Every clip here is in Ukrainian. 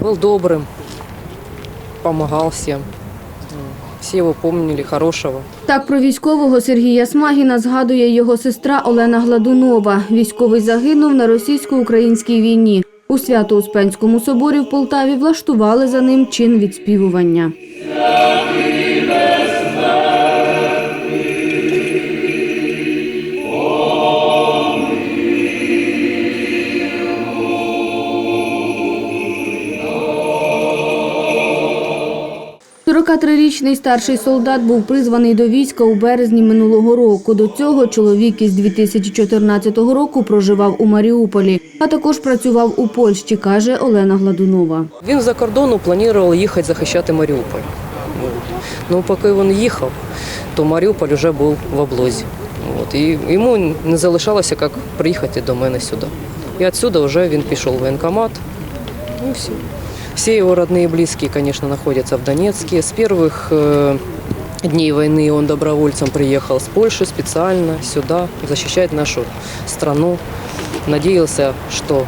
Был добрым, помогал всем. Всі його пам'ятали, хорошого. Так про військового Сергія Смагіна згадує його сестра Олена Гладунова. Військовий загинув на російсько-українській війні. У Свято-Успенському соборі в Полтаві влаштували за ним чин відспівування. – 43-річний старший солдат був призваний до війська у березні минулого року. До цього чоловік із 2014 року проживав у Маріуполі, а також працював у Польщі, каже Олена Гладунова. Він за кордону планував їхати захищати Маріуполь. Ну, поки він їхав, то Маріуполь вже був в облозі. От. І йому не залишалося, як приїхати до мене сюди. І відсюди вже він пішов в воєнкомат. Ну, все. Все его родные и близкие, конечно, находятся в Донецке. С первых э, дней войны он добровольцем приехал с Польши специально сюда защищать нашу страну. Надеялся, что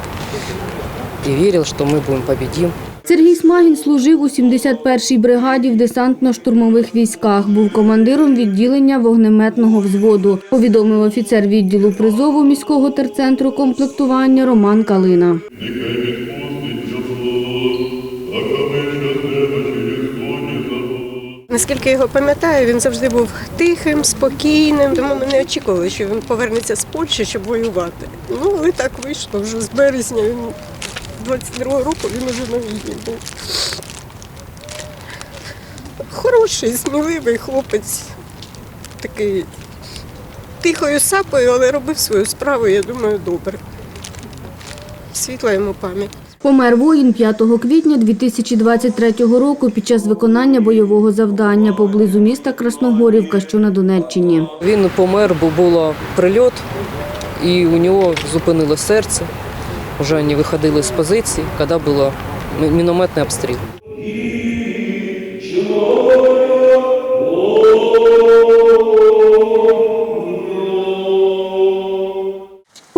и верил, что мы будем победим. Сергій Смагін служив у 71-й бригаді в десантно-штурмових військах. Був командиром відділення вогнеметного взводу, повідомив офіцер відділу призову міського терцентру комплектування Роман Калина. Наскільки його пам'ятаю, він завжди був тихим, спокійним. Тому ми не очікували, що він повернеться з Польщі, щоб воювати. Ну, але так вийшло вже з березня. Він 22-го року він уже на війні був. Хороший, сміливий хлопець, такий тихою сапою, але робив свою справу, я думаю, добре. Світла йому пам'ять. Помер воїн 5 квітня 2023 року під час виконання бойового завдання поблизу міста Красногорівка, що на Донеччині. Він помер, бо було прильот, і у нього зупинило серце. Вже вони виходили з позиції, коли був мінометний обстріл.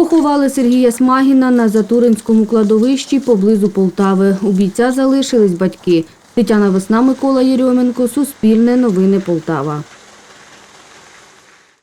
Поховали Сергія Смагіна на Затуринському кладовищі поблизу Полтави. У бійця залишились батьки. Тетяна Весна, Микола Єрьоменко, Суспільне, Новини Полтава.